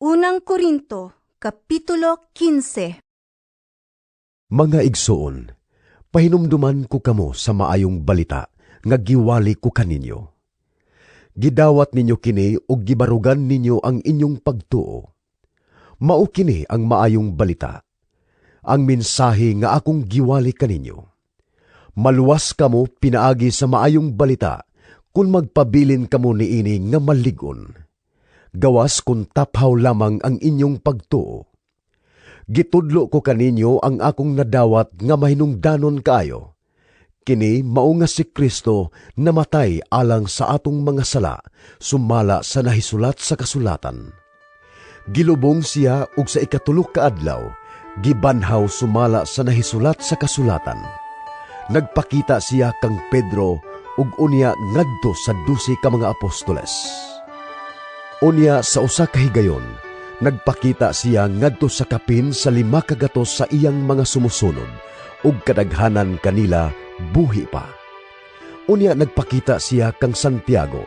Unang Korinto, Kapitulo 15 Mga igsoon, pahinumduman ko kamo sa maayong balita nga giwali ko kaninyo. Gidawat ninyo kini ug gibarugan ninyo ang inyong pagtuo. Mao kini ang maayong balita. Ang mensahe nga akong giwali kaninyo. Maluwas kamo pinaagi sa maayong balita kung magpabilin kamo niini nga maligon. Gawas kung taphaw lamang ang inyong pagtuo. Gitudlo ko kaninyo ang akong nadawat nga mahinungdanon kaayo. Kini mao nga si Kristo namatay alang sa atong mga sala, sumala sa nahisulat sa kasulatan. Gilubong siya ug sa ikatulok ka adlaw, gibanhaw sumala sa nahisulat sa kasulatan. Nagpakita siya kang Pedro ug unya ngadto sa dusi ka mga apostoles. Unya sa usa ka higayon, nagpakita siya ngadto sa kapin sa lima kagatos sa iyang mga sumusunod ug kadaghanan kanila buhi pa. Unya nagpakita siya kang Santiago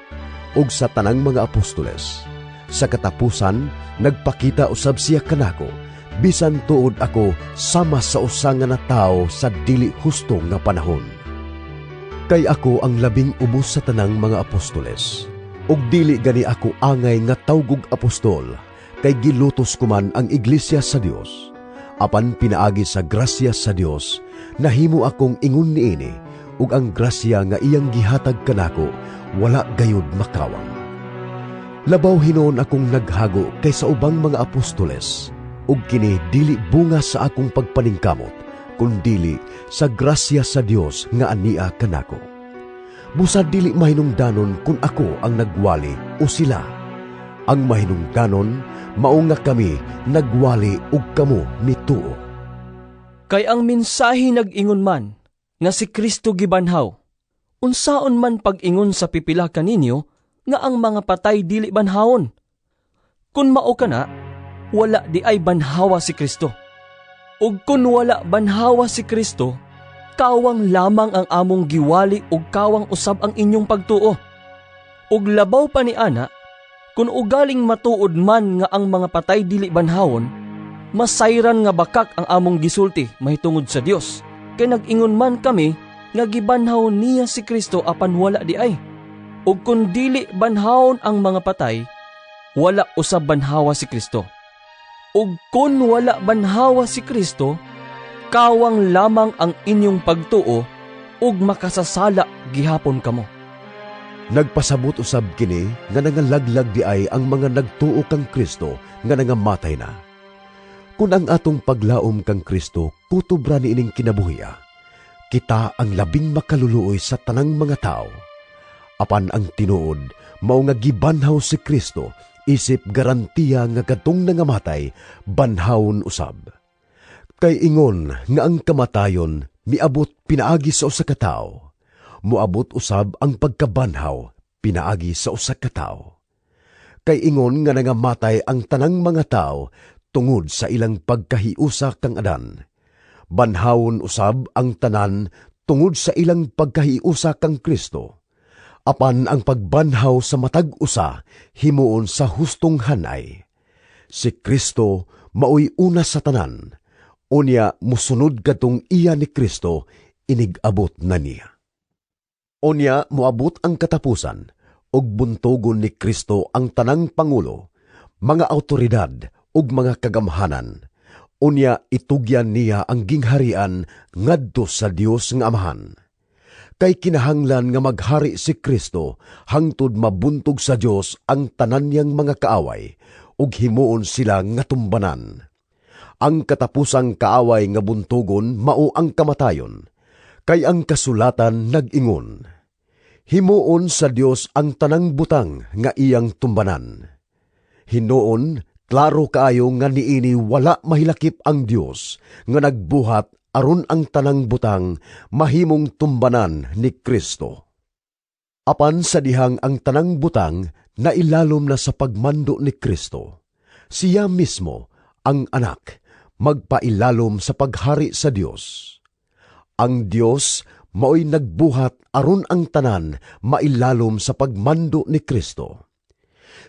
ug sa tanang mga apostoles. Sa katapusan, nagpakita usab siya kanako, bisan tuod ako sama sa usa nga natawo sa dili husto nga panahon. Kay ako ang labing ubos sa tanang mga apostoles. Ug dili gani ako angay nga tawgog apostol, kay gilutos ko man ang iglesia sa Dios. Apan pinaagi sa grasya sa Dios, nahimo akong ingon niini, ug ang grasya nga iyang gihatag kanako, wala gayud makawang. Labaw hinon akong naghago kay sa ubang mga apostoles, ug kini dili bunga sa akong pagpaningkamot, kundili sa grasya sa Dios nga ania kanako. Busa dili mahinungdanon kung ako ang nagwali o sila. Ang mahinungdanon, mao nga kami nagwali ug kamo mituo. Kay ang mensahe nag-ingon man, nga si Kristo gibanhaw. Unsaon man pag-ingon sa pipila kaninyo, nga ang mga patay dili banhawon. Kung mao kana, wala di ay banhawa si Kristo. Ug kun wala banhawa si Kristo, kawang lamang ang among giwali ug kawang usab ang inyong pagtuo. Ug labaw pa ni ana, kung ugaling matuod man nga ang mga patay dili banhawon, masayran nga bakak ang among gisulti mahitungod sa Dios. Kay nag-ingon man kami nga gibanhaw niya si Kristo apan wala di ay. Ug kung dili banhawon ang mga patay, wala usab banhawa si Kristo. Ug kung wala banhawa si Kristo, kawang lamang ang inyong pagtuo ug makasasala gihapon kamo. Nagpasabot usab kini nga nangalaglag di ay ang mga nagtuo kang Kristo nga nangamatay na. Kung ang atong paglaom kang Kristo kutubra ni ining kinabuhiya, kita ang labing makaluluoy sa tanang mga tao. Apan ang tinuod, mao nga gibanhaw si Kristo, isip garantiya nga kadtong nangamatay, banhawon usab. Kay ingon nga ang kamatayon miabot pinaagi sa usa ka tawo, muabot usab ang pagkabanhaw pinaagi sa usa ka tawo. Kay ingon nga nangamatay ang tanang mga tao tungod sa ilang pagkahiusa kang adan. Banhawon usab ang tanan tungod sa ilang pagkahiusa kang Kristo. Apan ang pagbanhaw sa matag usa himuon sa hustong hanay. Si Kristo maoy una sa tanan. Unya musunod kadtong iya ni Kristo inigabot na niya. Unya moabot ang katapusan ug buntogon ni Kristo ang tanang pangulo, mga autoridad ug mga kagamhanan. Unya itugyan niya ang gingharian ngadto sa Dios nga Amahan. Kay kinahanglan nga maghari si Kristo hangtod mabuntog sa Dios ang tanan niyang mga kaaway ug himuon sila nga tumbanan. Ang katapusang kaaway nga buntogon mao ang kamatayon. Kay ang kasulatan nag-ingon, Himuon sa Dios ang tanang butang nga iyang tumbanan. Hinuon Klaro kaayo nga niini wala mahilakip ang Dios nga nagbuhat aron ang tanang butang mahimong tumbanan ni Kristo. Apan sa dihang ang tanang butang na ilalom na sa pagmando ni Kristo, siya mismo, ang anak, magpailalom sa paghari sa Dios. Ang Dios maoy nagbuhat aron ang tanan mailalom sa pagmando ni Kristo.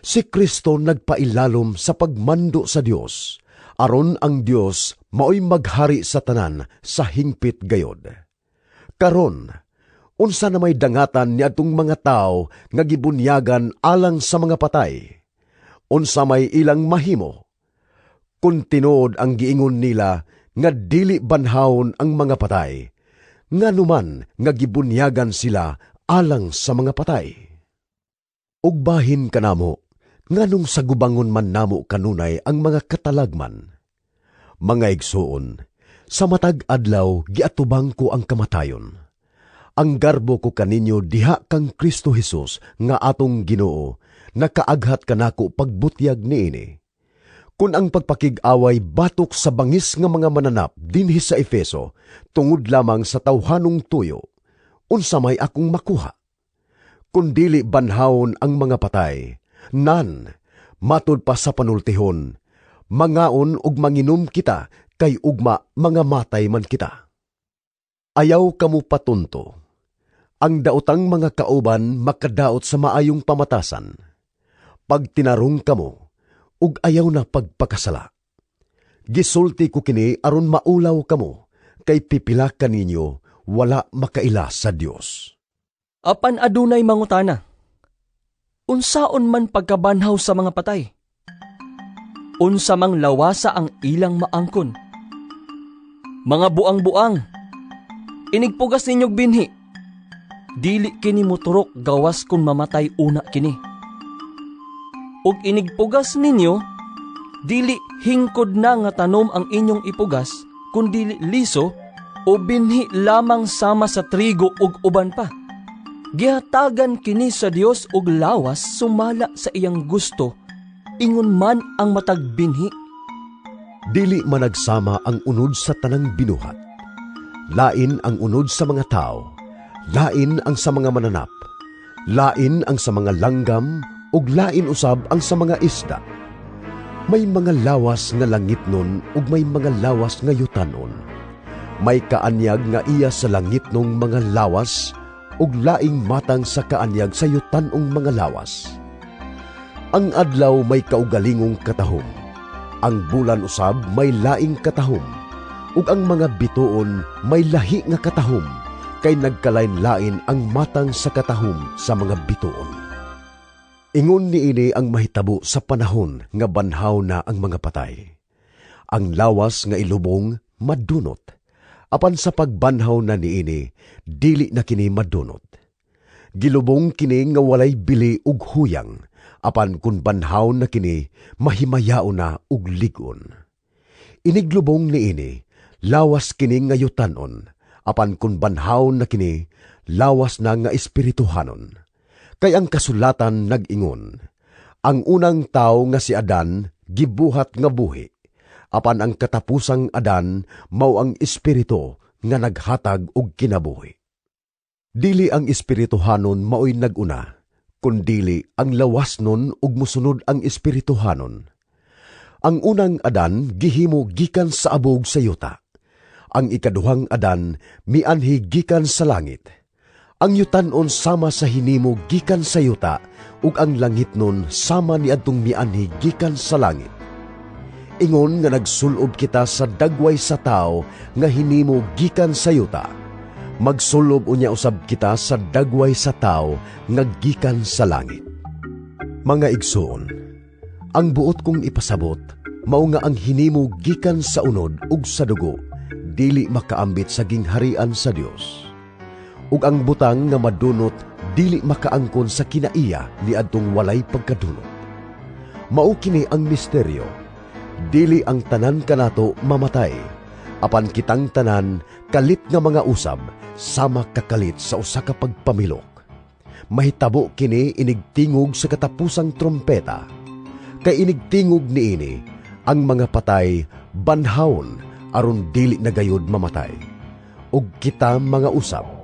Si Kristo nagpailalom sa pagmando sa Dios, aron ang Dios maoy maghari sa tanan sa hingpit gayod. Karon, unsa na may dangatan ni atong mga tao nga gibunyagan alang sa mga patay? Unsa may ilang mahimo? Kung tinuod ang giingon nila nga dili banhawon ang mga patay, nga numan nga gibunyagan sila alang sa mga patay. Ugbahin kanamo, nganong sa gubangon man namo kanunay ang mga katalagman. Mga igsuon, sa matag adlaw giatubang ko ang kamatayon. Ang garbo ko kaninyo diha kang Kristo Jesus nga atong Ginoo, nakaaghat kanako pagbutyag niini. Kung ang pagpakig-away batok sa bangis nga mga mananap dinhi sa Efeso, tungod lamang sa tawhanong tuyo, unsa may akong makuha? Kung dili banhawon ang mga patay, nan, matod pa sa panultihon, mangaon ug manginom kita, kay ugma mga matay man kita. Ayaw kamo patunto. Ang daotang mga kauban makadaot sa maayong pamatasan. Pag tinarong kamo, ug ayaw na pagpakasala. Gisulti ko kini aron maulaw kamo, kay pipila kaninyo wala makaila sa Dios. Apan adunay mangutana. Unsaon man pagkabanhaw sa mga patay? Unsa mang lawasa ang ilang maangkon? Mga buang-buang, inigpugas ninyog binhi. Dili kini moturok gawas kung mamatay una kini. Ug inigpugas ninyo, dili hingkod na nga tanom ang inyong ipugas, kun dili liso o binhi lamang sama sa trigo ug uban pa. Gihatagan kini sa Dios og lawas sumala sa iyang gusto, ingon man ang matag binhi. Dili managsama ang unod sa tanang binuhat. Lain ang unod sa mga tao, lain ang sa mga mananap, lain ang sa mga langgam, ug lain usab ang sa mga isda. May mga lawas nga langit nun ug may mga lawas nga yutanon. May kaanyag nga iya sa langit nung mga lawas ug laing matang sa kaanyag sa yutanong mga lawas. Ang adlaw may kaugalingong katahom. Ang bulan usab may laing katahom. Ug ang mga bituon may lahi nga katahom kay nagkalain-lain ang matang sa katahom sa mga bituon. Ingon ni ini ang mahitabo sa panahon nga banhaw na ang mga patay. Ang lawas nga ilubong madunot. Apan sa pagbanhaw na ni ini, dili na kini madunot. Gilubong kini nga walay bili ug huyang, apan kun banhaw na kini, mahimayao na ug ligon. Iniglubong ni ini, lawas kini nga yutanon, apan kun banhaw na kini, lawas na nga espirituhanon Kay ang kasulatan nag-ingon, ang unang tao nga si Adan, gibuhat nga buhi. Apan ang katapusang Adan, mao ang espiritu nga naghatag og kinabuhi. Dili ang espirituhanon maoy naguna, kundili ang lawas nun ug musunod ang espirituhanon. Ang unang Adan gihimo gikan sa abog sa yuta. Ang ikaduhang Adan mianhi gikan sa langit ang yutanon sama sa hinimo gikan sa yuta, ug ang langit nun sama ni adtong mianhi gikan sa langit. Ingon nga nagsulob kita sa dagway sa tao nga hinimo gikan sa yuta. Magsulob unya usab kita sa dagway sa tao nga gikan sa langit. Mga igsoon, ang buot kong ipasabot mao nga ang hinimo gikan sa unod ug sa dugo dili makaambit sa gingharian sa Dios ug ang butang nga madunot dili makaangkon sa kinaiya ni adtong walay pagkadunot. Mao kini ang misteryo. Dili ang tanan kanato mamatay, apan kitang tanan kalit nga mga usab sama kakalit sa usa ka pagpamilok. Mahitabo kini inigtingog sa katapusang trompeta. Kay inigtingog niini ang mga patay banhawon aron dili na gayud mamatay. Ug kita mga usab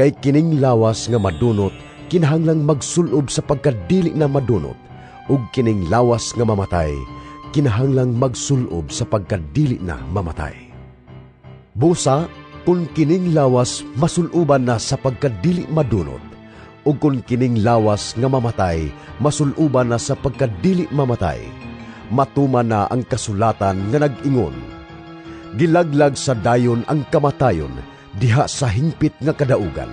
Kay kining lawas nga madunot, kinahanglang magsulob sa pagkadili na madunot, ug kining lawas nga mamatay, kinahanglang magsulob sa pagkadili na mamatay. Busa, kung kining lawas masuloban na sa pagkadili madunot, ug kun kining lawas nga mamatay masuluban na sa pagkadili mamatay matuman na ang kasulatan nga nag-ingon gilaglag sa dayon ang kamatayon diha sa hingpit nga kadaugan.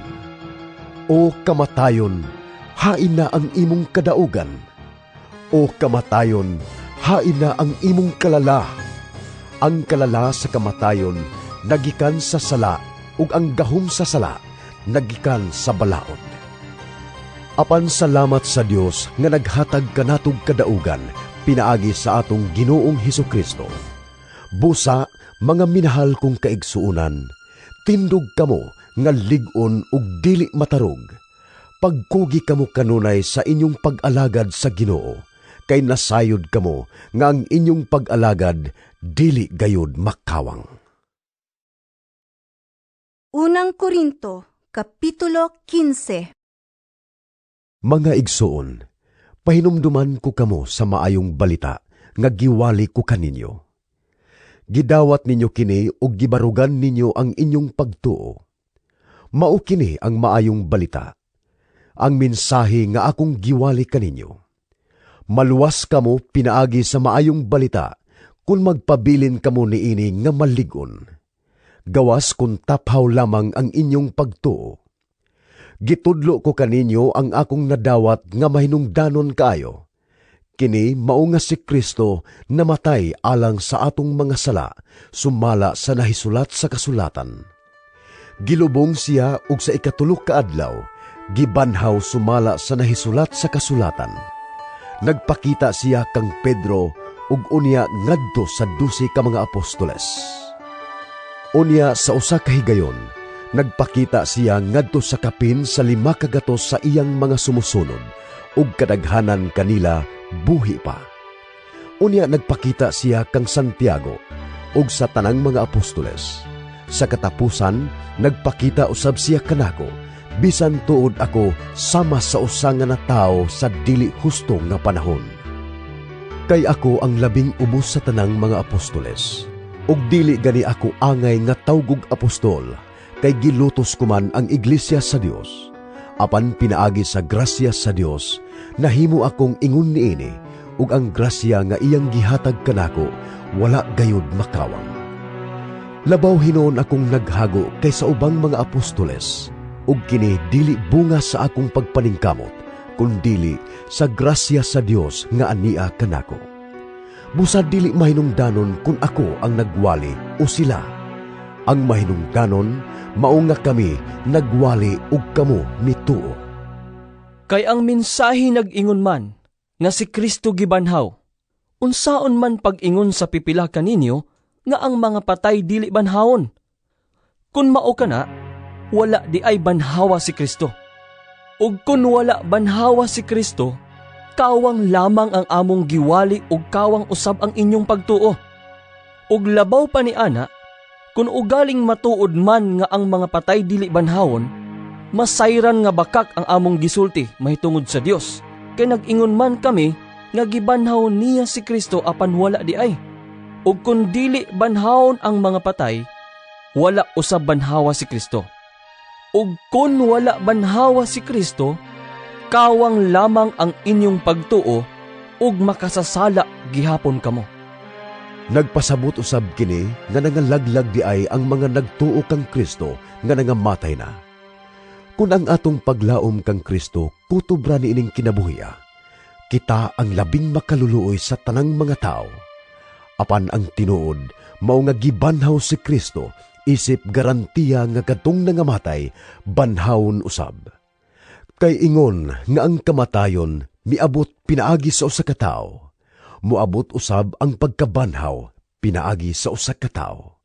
O kamatayon hain na ang imong kadaugan. O kamatayon hain na ang imong kalala. Ang kalala sa kamatayon nagikan sa sala ug ang gahom sa sala nagikan sa balaod. Apan salamat sa Dios nga naghatag kanatog kadaugan pinaagi sa atong Ginoong Hesus Kristo. Busa mga minahal kong kaigsuunan, tindog kamo nga ligon ug dili matarog. Pagkugi kamo kanunay sa inyong pag-alagad sa Ginoo, kay nasayod kamo nga ang inyong pag-alagad dili gayud makawang. Unang Korinto, Kapitulo 15 Mga igsoon, pahinumduman ko kamo sa maayong balita nga giwali ko kaninyo. Gidawat ninyo kini ug gibarugan ninyo ang inyong pagtuo. Mao kini ang maayong balita. Ang mensahe nga akong giwali kaninyo. Maluwas kamo pinaagi sa maayong balita kung magpabilin kamo niini nga maligon. Gawas kung taphaw lamang ang inyong pagtuo gitudlo ko kaninyo ang akong nadawat nga mahinungdanon kaayo. Kini mao nga si Kristo namatay alang sa atong mga sala, sumala sa nahisulat sa kasulatan. Gilubong siya ug sa ikatulok ka adlaw, gibanhaw sumala sa nahisulat sa kasulatan. Nagpakita siya kang Pedro ug unya ngadto sa dusi ka mga apostoles. Unya sa usa ka higayon, nagpakita siya ngadto sa kapin sa lima kagatos sa iyang mga sumusunod ug kadaghanan kanila buhi pa. Unya nagpakita siya kang Santiago ug sa tanang mga apostoles. Sa katapusan, nagpakita usab siya kanako bisan tuod ako sama sa usa nga natawo sa dili husto nga panahon. Kay ako ang labing ubos sa tanang mga apostoles. Ug dili gani ako angay nga tawgog apostol kay gilutos ko man ang iglesia sa Dios. Apan pinaagi sa grasya sa Dios, nahimo akong ingon niini, ug ang grasya nga iyang gihatag kanako, wala gayud makawang. Labaw hinon akong naghago kay sa ubang mga apostoles, ug kini dili bunga sa akong pagpaningkamot, kundili sa grasya sa Dios nga ania kanako. Busa dili mahinungdanon kung ako ang nagwali o sila. Ang mahinungdanon mao nga kami nagwali ug kamo mituo. Kay ang mensahe nag-ingon man, nga si Kristo gibanhaw. Unsaon man pag-ingon sa pipila kaninyo, nga ang mga patay dili banhawon. Kung mao ka na, wala di ay banhawa si Kristo. Ug kung wala banhawa si Kristo, kawang lamang ang among giwali ug kawang usab ang inyong pagtuo. Ug labaw pa ni ana, kung ugaling matuod man nga ang mga patay dili banhawon, masayran nga bakak ang among gisulti mahitungod sa Dios. Kay nag-ingon man kami nga gibanhaw niya si Kristo apan wala di ay. Ug kung dili banhawon ang mga patay, wala usab banhawa si Kristo. Ug kung wala banhawa si Kristo, kawang lamang ang inyong pagtuo ug makasasala gihapon kamo. Nagpasabot usab kini nga nangalaglag di ay ang mga nagtuo kang Kristo nga nangamatay na. Kung ang atong paglaom kang Kristo kutubra ni ining kinabuhiya, kita ang labing makaluluoy sa tanang mga tao. Apan ang tinuod, mao nga gibanhaw si Kristo, isip garantiya nga kadtong nangamatay, banhawon usab. Kay ingon nga ang kamatayon miabot pinaagi sa usa ka tawo moabot usab ang pagkabanhaw pinaagi sa usa ka tawo.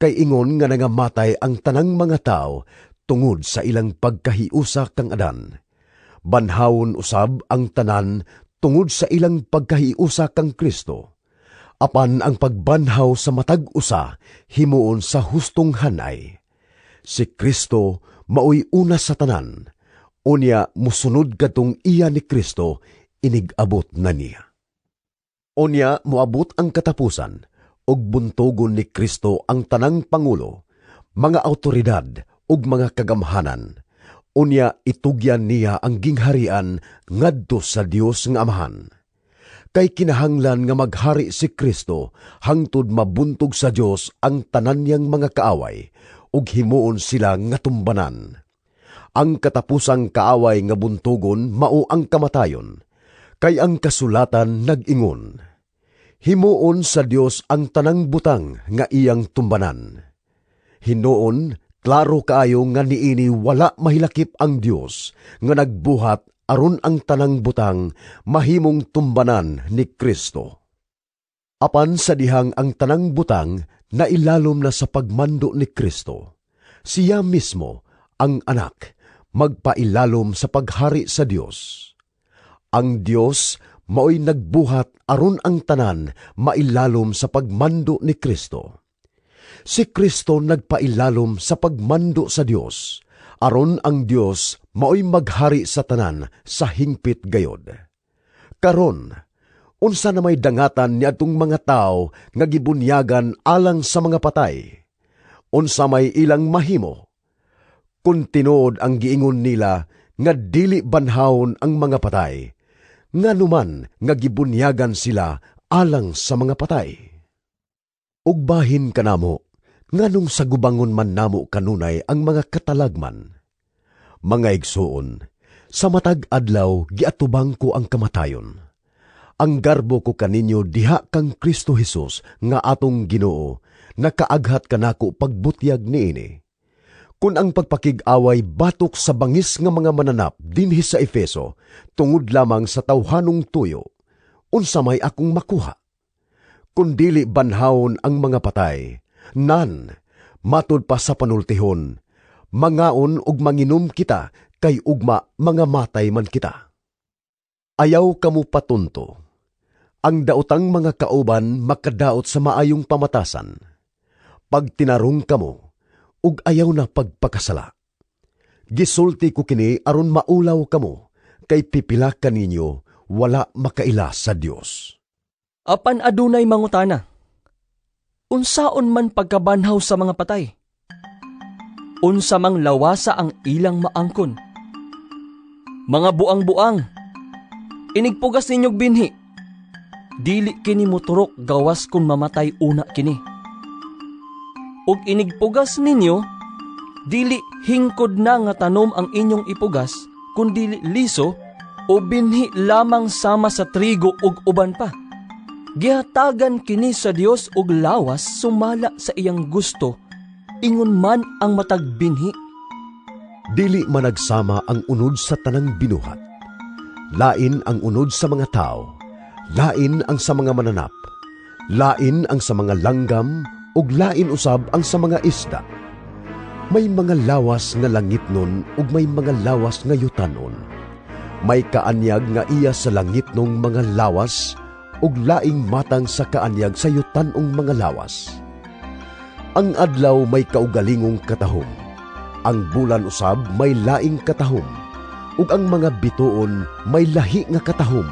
Kay ingon nga nangamatay ang tanang mga tao tungod sa ilang pagkahiusa kang adan. Banhawon usab ang tanan tungod sa ilang pagkahiusa kang Kristo. Apan ang pagbanhaw sa matag usa himuon sa hustong hanay. Si Kristo maoy una sa tanan. Unya musunod kadtong iya ni Kristo inigabot na niya. Unya moabot ang katapusan, ug buntogon ni Kristo ang tanang pangulo, mga autoridad ug mga kagamhanan, Unya itugyan niya ang gingharian ngadto sa Dios nga Amahan. Kay kinahanglan nga maghari si Kristo hangtod mabuntog sa Dios ang tanan niyang mga kaaway ug himuon sila nga tumbanan. Ang katapusang kaaway nga buntugon mao ang kamatayon, kay ang kasulatan nag-ingon. Himuon sa Dios ang tanang butang nga iyang tumbanan. Hinoon Klaro kaayo nga niini wala mahilakip ang Dios nga nagbuhat aron ang tanang butang mahimong tumbanan ni Kristo. Apan sa dihang ang tanang butang na ilalom na sa pagmando ni Kristo, siya mismo, ang anak, magpailalom sa paghari sa Dios. Ang Dios mao'y nagbuhat aron ang tanan mailalom sa pagmando ni Kristo si Kristo nagpailalom sa pagmando sa Dios, aron ang Dios maoy maghari sa tanan sa hingpit gayod. Karon, unsa na may dangatan ni atong mga tao nga gibunyagan alang sa mga patay? Unsa may ilang mahimo? Kung tinuod ang giingon nila nga dili banhawon ang mga patay, nga numan nga gibunyagan sila alang sa mga patay. Ugbahin kanamo, nganong sa gubangon man namo kanunay ang mga katalagman. Mga igsuon, sa matag adlaw giatubang ko ang kamatayon. Ang garbo ko kaninyo diha kang Kristo Jesus nga atong Ginoo nakaaghat kanako pagbutyag niini. Kung ang pagpakig-away batok sa bangis nga mga mananap dinhi sa Efeso tungod lamang sa tawhanong tuyo, unsa may akong makuha? Kung dili banhawon ang mga patay, nan, matod pa sa panultihon, mangaon ug manginom kita, kay ugma mga matay man kita. Ayaw kamo patunto. Ang daotang mga kauban makadaot sa maayong pamatasan. Pag tinarong kamo, ug ayaw na pagpakasala. Gisulti ko kini aron maulaw kamo, kay pipila kaninyo wala makaila sa Dios. Apan adunay mangutana unsaon man pagkabanhaw sa mga patay. Unsa mang lawasa ang ilang maangkon. Mga buang-buang, inigpugas ninyog binhi. Dili kini moturok gawas kung mamatay una kini. Ug inigpugas ninyo, dili hingkod na nga tanom ang inyong ipugas, kundi liso o binhi lamang sama sa trigo ug uban pa Gihatagan kini sa Dios og lawas sumala sa iyang gusto, ingon man ang matagbinhi. Dili managsama ang unod sa tanang binuhat. Lain ang unod sa mga tao, lain ang sa mga mananap, lain ang sa mga langgam, ug lain usab ang sa mga isda. May mga lawas nga langit nun ug may mga lawas nga yutanon. May kaanyag nga iya sa langit nung mga lawas ug laing matang sa kaanyag sa yutanong mga lawas. Ang adlaw may kaugalingong katahom. Ang bulan usab may laing katahom. Ug ang mga bituon may lahi nga katahom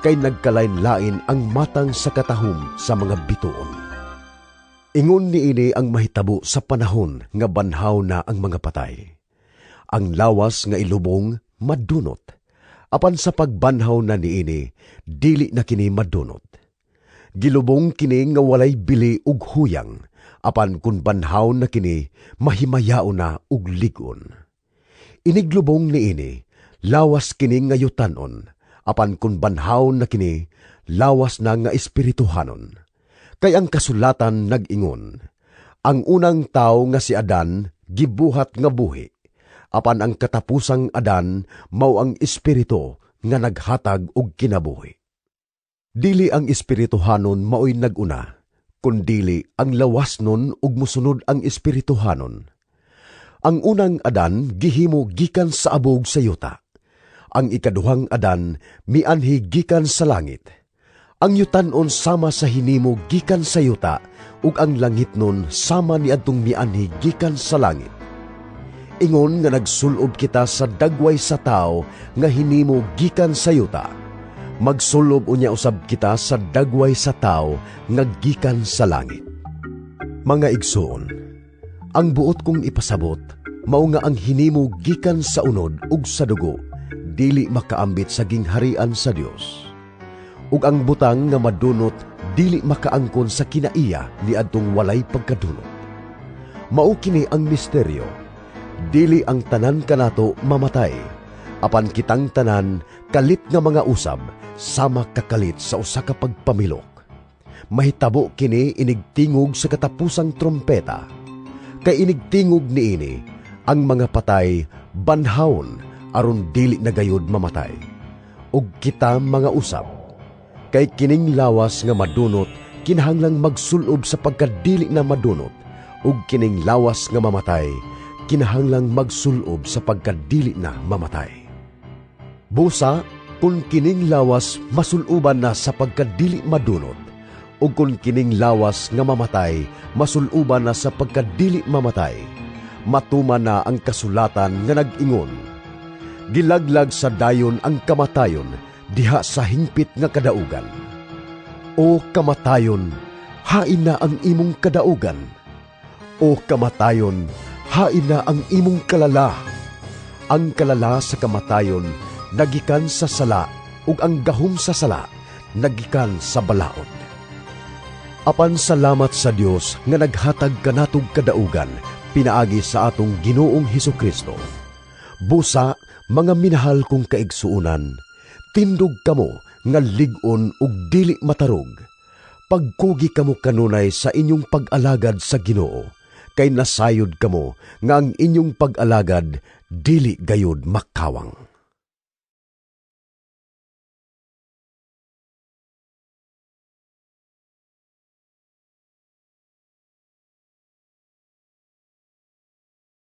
kay nagkalain-lain ang matang sa katahom sa mga bituon. Ingon ni ini ang mahitabo sa panahon nga banhaw na ang mga patay. Ang lawas nga ilubong madunot apan sa pagbanhaw na niini, dili na kini madunot. Gilubong kini nga walay bili ug huyang, apan kun banhaw na kini, mahimayao na ug ligon. Iniglubong niini, lawas kini nga yutanon, apan kun banhaw na kini, lawas na nga espirituhanon. Kay ang kasulatan nag-ingon, ang unang tao nga si Adan, gibuhat nga buhi, apan ang katapusang adan mao ang espiritu nga naghatag og kinabuhi. Dili ang espirituhanon maoy naguna, kundili ang lawas nun ug musunod ang espirituhanon. Ang unang adan gihimo gikan sa abog sa yuta. Ang ikaduhang adan mianhi gikan sa langit. Ang yutanon sama sa hinimo gikan sa yuta ug ang langit nun sama ni adtong mianhi gikan sa langit ingon nga nagsulob kita sa dagway sa tao nga hinimo gikan sa yuta. Magsulob unya usab kita sa dagway sa tao nga gikan sa langit. Mga igsoon, ang buot kong ipasabot, mao nga ang hinimo gikan sa unod ug sa dugo dili makaambit sa gingharian sa Dios ug ang butang nga madunot dili makaangkon sa kinaiya ni adtong walay pagkadunot mao kini ang misteryo dili ang tanan kanato mamatay. Apan kitang tanan kalit nga mga usab sama kakalit sa usa ka pagpamilok. Mahitabo kini inigtingog sa katapusang trompeta. Kay inigtingog niini ang mga patay banhawon aron dili na gayud mamatay. Ug kita mga usab kay kining lawas nga madunot kinahanglang magsulob sa pagkadili na madunot. Ug kining lawas nga mamatay kinahanglang magsulob sa pagkadili na mamatay busa kung kining lawas masuloban na sa pagkadili madunot ug kung kining lawas nga mamatay masuloban na sa pagkadili mamatay matuman na ang kasulatan nga nag-ingon gilaglag sa dayon ang kamatayon diha sa hingpit nga kadaugan. O kamatayon, hain na ang imong kadaugan. O kamatayon, hain na ang imong kalala. Ang kalala sa kamatayon, nagikan sa sala, ug ang gahom sa sala, nagikan sa balaod. Apan salamat sa Dios nga naghatag kanatog kadaugan, pinaagi sa atong Ginoong Hesus Kristo. Busa, mga minahal kong kaigsuunan, tindog kamo nga ligon ug dili matarog. Pagkugi kamo kanunay sa inyong pag-alagad sa Ginoo, kay nasayod kamo nga ang inyong pag-alagad dili gayud makawang.